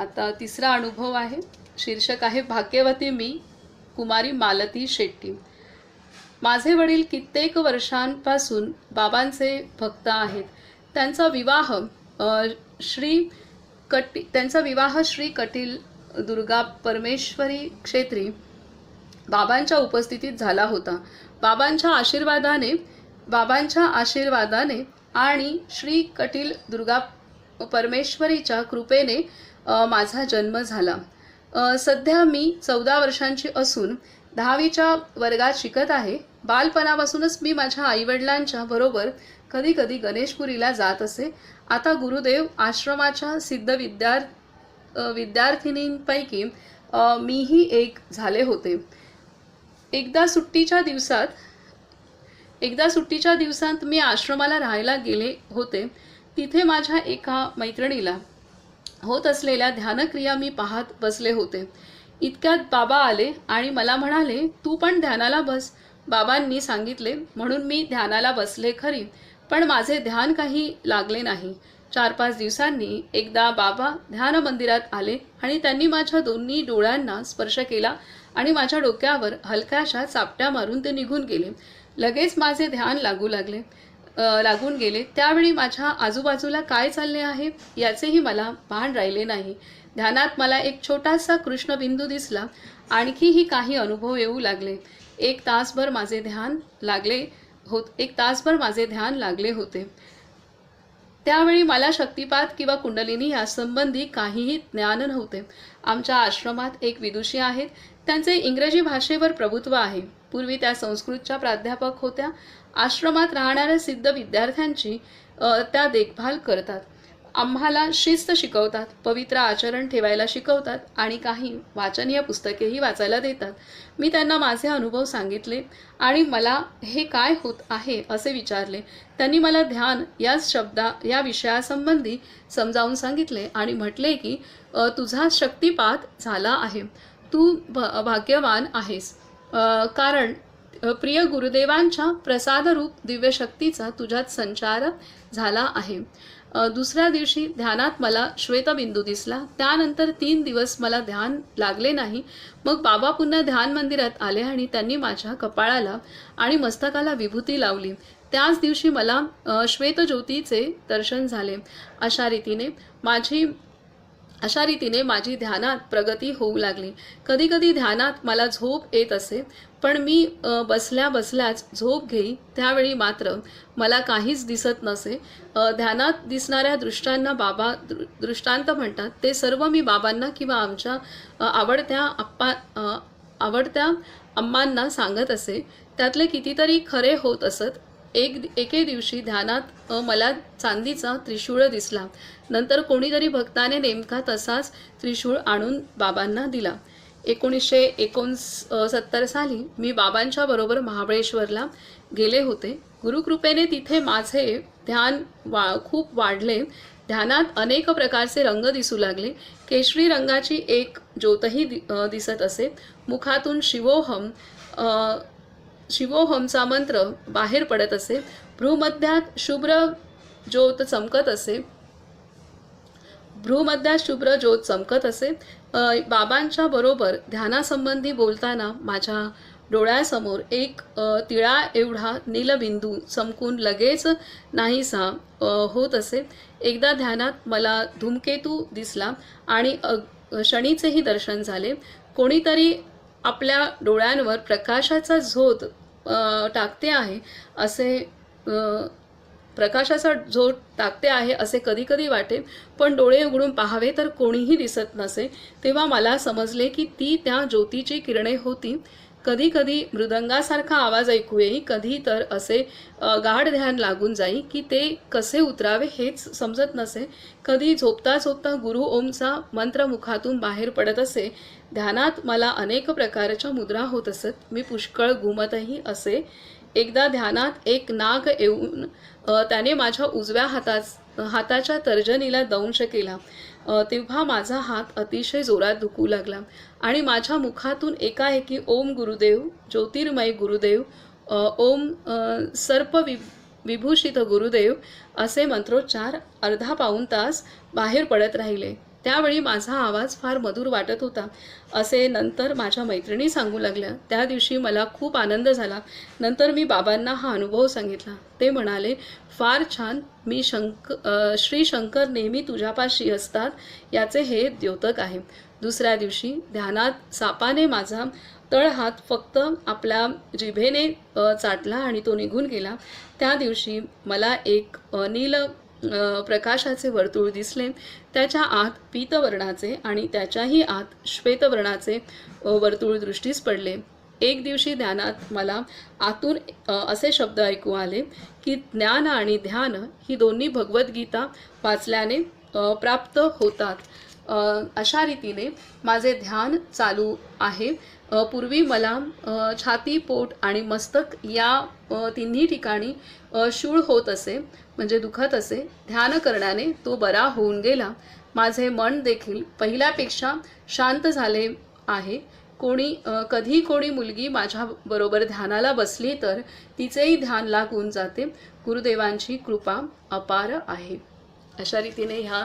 आता तिसरा अनुभव आहे. शीर्षक आहे भाग्यवती मी कुमारी मालती शेट्टी. माझे वडील कित्येक वर्षांपासून बाबांचे भक्त आहेत. त्यांचा विवाह श्री कटी त्यांचा विवाह श्री कटील दुर्गा परमेश्वरी क्षेत्री बाबांच्या उपस्थितीत झाला होता. बाबांच्या आशीर्वादाने बाबांच्या आशीर्वादाने आणि श्री कटील दुर्गा परमेश्वरीच्या कृपेने माझा जन्म झाला. सध्या मी चौदा वर्षांची असून दहावीच्या वर्गात शिकत आहे. बालपणापासूनच मी माझ्या आईवडिलांच्या बरोबर कधी कधी गणेशपुरीला जात असे. आता गुरुदेव आश्रमाच्या सिद्ध विद्यार विद्यार्थिनींपैकी मीही एक झाले होते. एकदा सुट्टीच्या दिवसात एकदा सुट्टीच्या दिवसात मी आश्रमाला राहायला गेले होते. तिथे माझ्या एका मैत्रिणीला होत असलेल्या ध्यानक्रिया मी पाहत बसले होते. इतक्यात बाबा आले आणि मला म्हणाले तू पण ध्यानाला बस. बाबांनी सांगितले म्हणून मी ध्यानाला बसले खरी पण माझे ध्यान काही लागले नाही. चार पाच दिवसांनी एकदा बाबा ध्यान मंदिरात आले आणि त्यांनी माझ्या दोन्ही डोळ्यांना स्पर्श केला आणि माझ्या डोक्यावर हलक्याशा चापट्या मारून ते निघून गेले. लगेच माझे ध्यान लागू लागले. लागून गेले. त्यावेळी माझ्या आजूबाजूला काय चालले आहे याचेही मला भान राहिले नाही. ध्यानात मला एक छोटासा कृष्णबिंदू दिसला. आणखीही काही अनुभव येऊ लागले. एक तासभर माझे ध्यान लागले होत एक तासभर माझे ध्यान लागले होते. त्यावेळी मला शक्तिपात किंवा कुंडलिनी यासंबंधी काहीही ज्ञान नव्हते. आमच्या आश्रमात एक विदुषी आहेत. त्यांचे इंग्रजी भाषेवर प्रभुत्व आहे. पूर्वी त्या संस्कृतच्या प्राध्यापक होत्या. आश्रमात राहणाऱ्या सिद्ध विद्यार्थ्यांची त्या देखभाल करतात. आम्हाला शिस्त शिकवतात पवित्र आचरण ठेवायला शिकवतात आणि काही वाचनीय पुस्तकेही वाचायला देतात. मी त्यांना माझे अनुभव सांगितले आणि मला हे काय होत आहे असे विचारले. त्यांनी मला ध्यान याच शब्दा या विषयासंबंधी समजावून सांगितले आणि म्हटले की तुझा शक्तिपात झाला आहे. तू भ भाग्यवान आहेस. कारण प्रिय गुरुदेवांच्या प्रसादरूप दिव्यशक्तीचा तुझ्यात संचार झाला आहे. दुसऱ्या दिवशी ध्यानात मला श्वेतबिंदू दिसला. त्यानंतर तीन दिवस मला ध्यान लागले नाही. मग बाबा पुन्हा ध्यान मंदिरात आले आणि त्यांनी माझ्या कपाळाला आणि मस्तकाला विभूती लावली. त्याच दिवशी मला श्वेतज्योतीचे दर्शन झाले. अशा रीतीने माझी अशा रीतीने माझी ध्यानात प्रगती होऊ लागली. कधीकधी ध्यानात मला झोप येत असे. पण मी बसल्या बसल्याच झोप घेई त्यावेळी मात्र मला काहीच दिसत नसे. ध्यानात दिसणाऱ्या दृष्टांना बाबा दृ दृष्टांत म्हणतात. ते सर्व मी बाबांना किंवा आमच्या आवडत्या आप्पा आवडत्या अम्मांना सांगत असे. त्यातले कितीतरी खरे होत असत. एक एके दिवशी ध्यानात मला चांदीचा त्रिशूळ दिसला. नंतर कोणीतरी भक्ताने नेमका तसाच त्रिशूळ आणून बाबांना दिला. एकोणीसशे एकोणस सत्तर साली मी बाबांच्या बरोबर महाबळेश्वरला गेले होते. गुरुकृपेने तिथे माझे ध्यान वा खूप वाढले. ध्यानात अनेक प्रकारचे रंग दिसू लागले. केशरी रंगाची एक ज्योतही दि दिसत असे. मुखातून शिवोहम शिवोहमचा मंत्र बाहेर पडत असे. भ्रूमध्यात शुभ्र ज्योत चमकत असे. भ्रूमध्यात शुभ्र ज्योत चमकत असे. बाबांच्या बरोबर ध्यानासंबंधी बोलताना माझ्या डोळ्यासमोर एक तिळा एवढा नीलबिंदू चमकून लगेच नाहीसा होत असे. एकदा ध्यानात मला धूमकेतू दिसला आणि शनीचेही दर्शन झाले. कोणीतरी आपल्या डोळ्यांवर प्रकाशाचा झोत टाकते आहे असे प्रकाशाचा झोत टाकते आहे असे कधी कधी वाटे पण डोळे उघडून पाहावे तर कोणीही दिसत नसे. तेव्हा मला समजले की ती त्या ज्योतीची किरणे होती. कधी कधी मृदंगासारखा आवाज ऐकू येई कधी तर असे गाढ ध्यान लागून जाई की ते कसे उतरावे हेच समजत नसे. कधी झोपता झोपता गुरु ओमचा मंत्र मुखातून बाहेर पडत असे. ध्यानात मला अनेक प्रकारच्या मुद्रा होत असत. मी पुष्कळ घुमतही असे. एकदा ध्यानात एक नाग येऊन त्याने माझ्या उजव्या हातास हाताच्या तर्जनीला दंश केला. तेव्हा माझा हात अतिशय जोरात दुखू लागला आणि माझ्या मुखातून एकाएकी ओम गुरुदेव ज्योतिर्मय गुरुदेव ओम सर्प वि विभूषित गुरुदेव असे मंत्रोच्चार अर्धा पाऊण तास बाहेर पडत राहिले. त्यावेळी माझा आवाज फार मधुर वाटत होता. असे नंतर माझ्या मैत्रिणी सांगू लागल्या. त्या दिवशी मला खूप आनंद झाला. नंतर मी बाबांना हा अनुभव सांगितला. ते म्हणाले फार छान. मी शंक श्री शंकर नेहमी तुझ्यापाशी असतात. याचे हे द्योतक आहे. दुसऱ्या दिवशी ध्यानात सापाने माझा तळहात फक्त आपल्या जिभेने चाटला आणि तो निघून गेला. त्या दिवशी मला एक नील प्रकाशाचे वर्तुळ दिसले त्याच्या आत पीतवर्णाचे आणि त्याच्याही आत श्वेतवर्णाचे वर्तुळ दृष्टीस पडले. एक दिवशी ध्यानात मला आतून असे शब्द ऐकू आले की ज्ञान आणि ध्यान ही दोन्ही भगवद्गीता वाचल्याने प्राप्त होतात. अशा रीतीने माझे ध्यान चालू आहे. पूर्वी मला छाती पोट आणि मस्तक या तिन्ही ठिकाणी शूळ होत असे म्हणजे दुखत असे ध्यान करण्याने तो बरा होऊन गेला. माझे मन देखील पहिल्यापेक्षा शांत झाले आहे. कोणी कधी कोणी मुलगी माझ्याबरोबर ध्यानाला बसली तर तिचेही ध्यान लागून जाते. गुरुदेवांची कृपा अपार आहे. अशा रीतीने ह्या